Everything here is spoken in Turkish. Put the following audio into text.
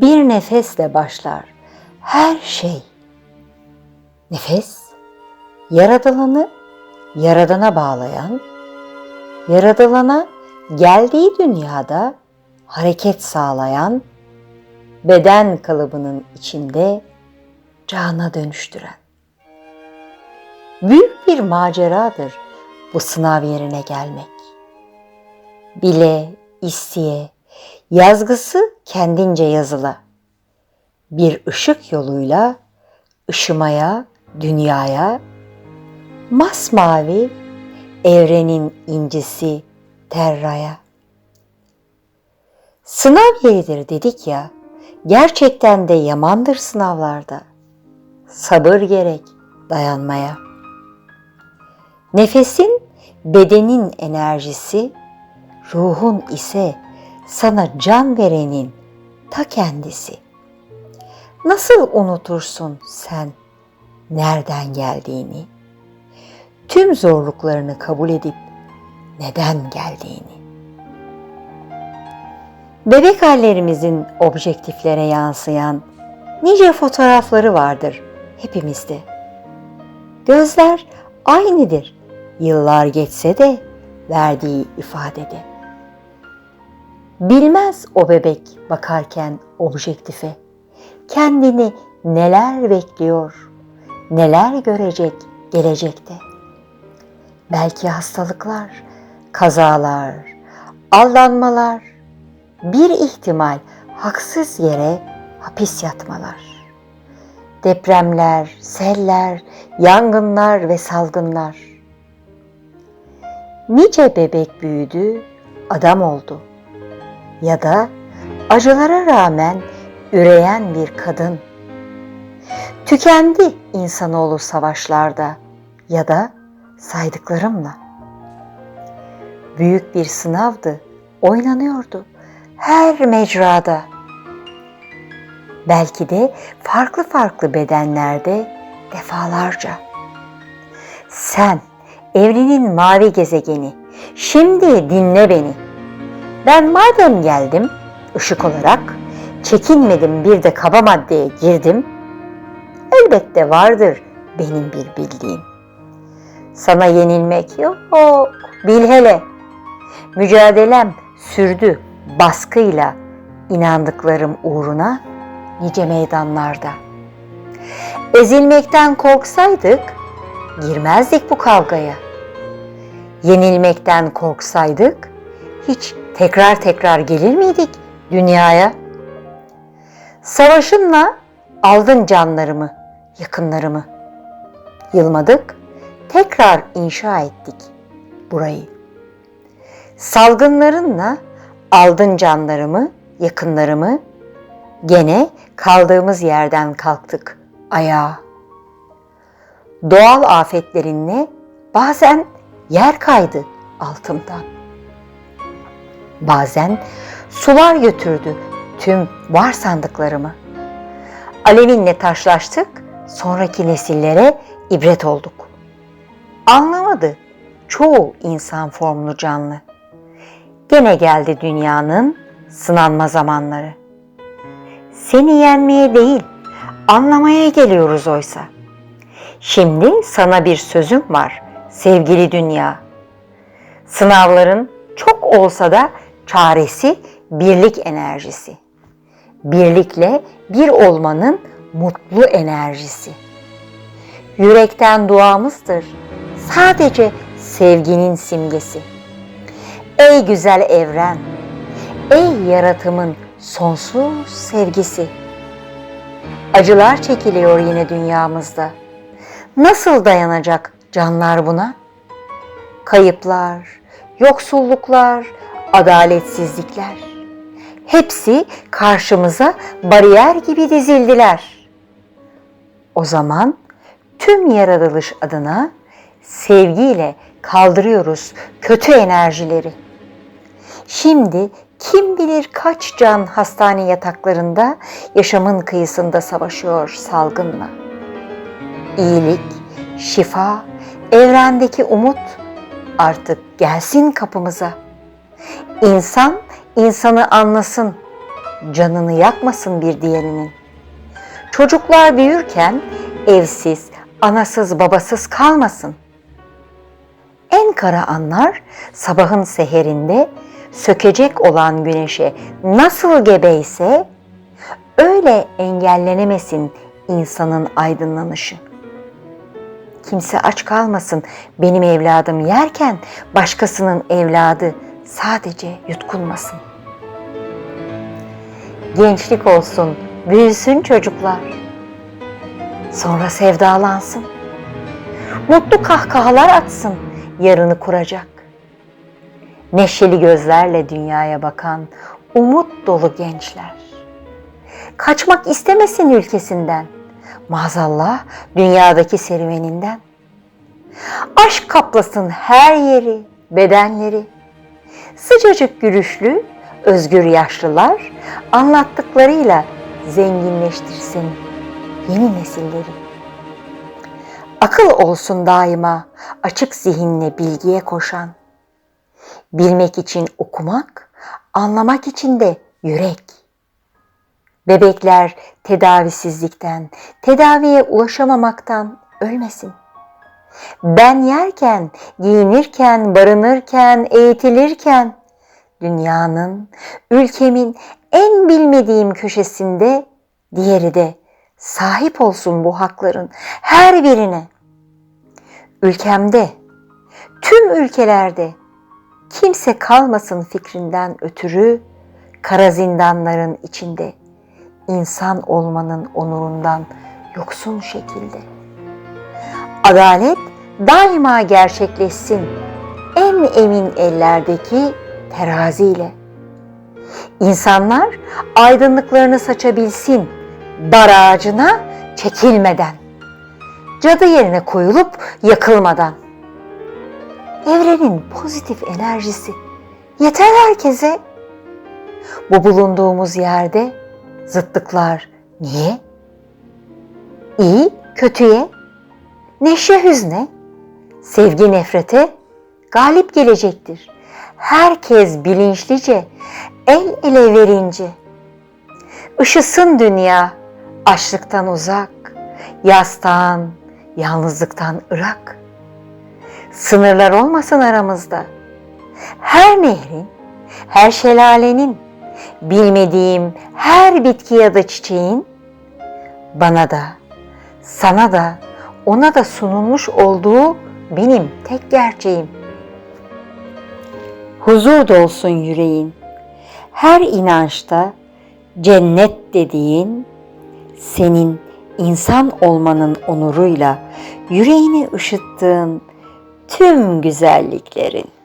Bir nefesle başlar her şey. Nefes, yaratılanı yaradana bağlayan, yaratılana geldiği dünyada hareket sağlayan, beden kalıbının içinde cana dönüştüren. Büyük bir maceradır bu sınav yerine gelmek. Bile, isteye, yazgısı kendince yazıla. Bir ışık yoluyla ışımaya, dünyaya, masmavi evrenin incisi terraya. Sınav yeridir dedik ya, gerçekten de yamandır sınavlarda. Sabır gerek dayanmaya. Nefesin, bedenin enerjisi, ruhun ise sana can verenin ta kendisi. Nasıl unutursun sen nereden geldiğini? Tüm zorluklarını kabul edip neden geldiğini. Bebek hallerimizin objektiflere yansıyan nice fotoğrafları vardır hepimizde. Gözler aynıdır yıllar geçse de verdiği ifadede. Bilmez o bebek bakarken objektife kendini neler bekliyor, neler görecek gelecekte. Belki hastalıklar, kazalar, aldanmalar, bir ihtimal haksız yere hapis yatmalar. Depremler, seller, yangınlar ve salgınlar. Nice bebek büyüdü, adam oldu. Ya da acılara rağmen üreyen bir kadın. Tükendi insanoğlu savaşlarda ya da saydıklarımla. Büyük bir sınavdı, oynanıyordu her mecrada. Belki de farklı farklı bedenlerde defalarca. Sen evrenin mavi gezegeni, şimdi dinle beni. Ben madem geldim ışık olarak, çekinmedim bir de kaba maddeye girdim. Elbette vardır benim bir bildiğim. Sana yenilmek yok, bil hele. Mücadelem sürdü baskıyla inandıklarım uğruna nice meydanlarda. Ezilmekten korksaydık girmezdik bu kavgaya. Yenilmekten korksaydık hiç tekrar tekrar gelir miydik dünyaya? Savaşınla aldın canlarımı, yakınlarımı. Yılmadık, tekrar inşa ettik burayı. Salgınlarınla aldın canlarımı, yakınlarımı. Gene kaldığımız yerden kalktık ayağa. Doğal afetlerinle bazen yer kaydı altımdan. Bazen sular götürdü tüm var sandıklarımı. Alevinle taşlaştık, sonraki nesillere ibret olduk. Anlamadı çoğu insan formlu canlı. Gene geldi dünyanın sınanma zamanları. Seni yenmeye değil, anlamaya geliyoruz oysa. Şimdi sana bir sözüm var sevgili dünya. Sınavların çok olsa da çaresi birlik enerjisi. Birlikle bir olmanın mutlu enerjisi. Yürekten duamızdır. Sadece sevginin simgesi. Ey güzel evren, ey yaratımın sonsuz sevgisi. Acılar çekiliyor yine dünyamızda. Nasıl dayanacak canlar buna? Kayıplar, yoksulluklar, adaletsizlikler. Hepsi karşımıza bariyer gibi dizildiler. O zaman tüm yaratılış adına sevgiyle kaldırıyoruz kötü enerjileri. Şimdi kim bilir kaç can hastane yataklarında yaşamın kıyısında savaşıyor salgınla. İyilik, şifa, evrendeki umut artık gelsin kapımıza. İnsan insanı anlasın. canını yakmasın bir diğerinin. Çocuklar büyürken evsiz, anasız, babasız kalmasın. En kara anlar sabahın seherinde sökecek olan güneşe nasıl gebeyse öyle engellenemesin insanın aydınlanışı. Kimse aç kalmasın benim evladım yerken başkasının evladı sadece yutkunmasın. Gençlik olsun, büyüsün çocuklar. Sonra sevdalansın. Mutlu kahkahalar atsın yarını kuracak. Neşeli gözlerle dünyaya bakan umut dolu gençler. Kaçmak istemesin ülkesinden. Maazallah dünyadaki serüveninden. Aşk kaplasın her yeri, bedenleri. Sıcacık gülüşlü, özgür yaşlılar anlattıklarıyla zenginleştirsin yeni nesilleri. Akıl olsun daima açık zihinle bilgiye koşan. Bilmek için okumak, anlamak için de yürek. Bebekler tedavisizlikten, tedaviye ulaşamamaktan ölmesin. Ben yerken, giyinirken, barınırken, eğitilirken dünyanın, ülkemin en bilmediğim köşesinde diğeri de sahip olsun bu hakların her birine. Ülkemde, tüm ülkelerde kimse kalmasın fikrinden ötürü kara zindanların içinde insan olmanın onurundan yoksun şekilde. Adalet daima gerçekleşsin en emin ellerdeki teraziyle. İnsanlar aydınlıklarını saçabilsin dar ağacına çekilmeden. Cadı yerine koyulup yakılmadan. Evrenin pozitif enerjisi yeter herkese. Bu bulunduğumuz yerde zıtlıklar niye? İyi kötüye, neşe hüzne, sevgi nefrete galip gelecektir. Herkes bilinçlice el ele verince. Işısın dünya açlıktan uzak, yastan, yalnızlıktan ırak. Sınırlar olmasın aramızda. Her nehrin, her şelalenin, bilmediğim her bitki ya da çiçeğin bana da, sana da, ona da sunulmuş olduğu benim tek gerçeğim. Huzur dolsun yüreğin. Her inançta cennet dediğin senin insan olmanın onuruyla yüreğini ışıttığın tüm güzelliklerin.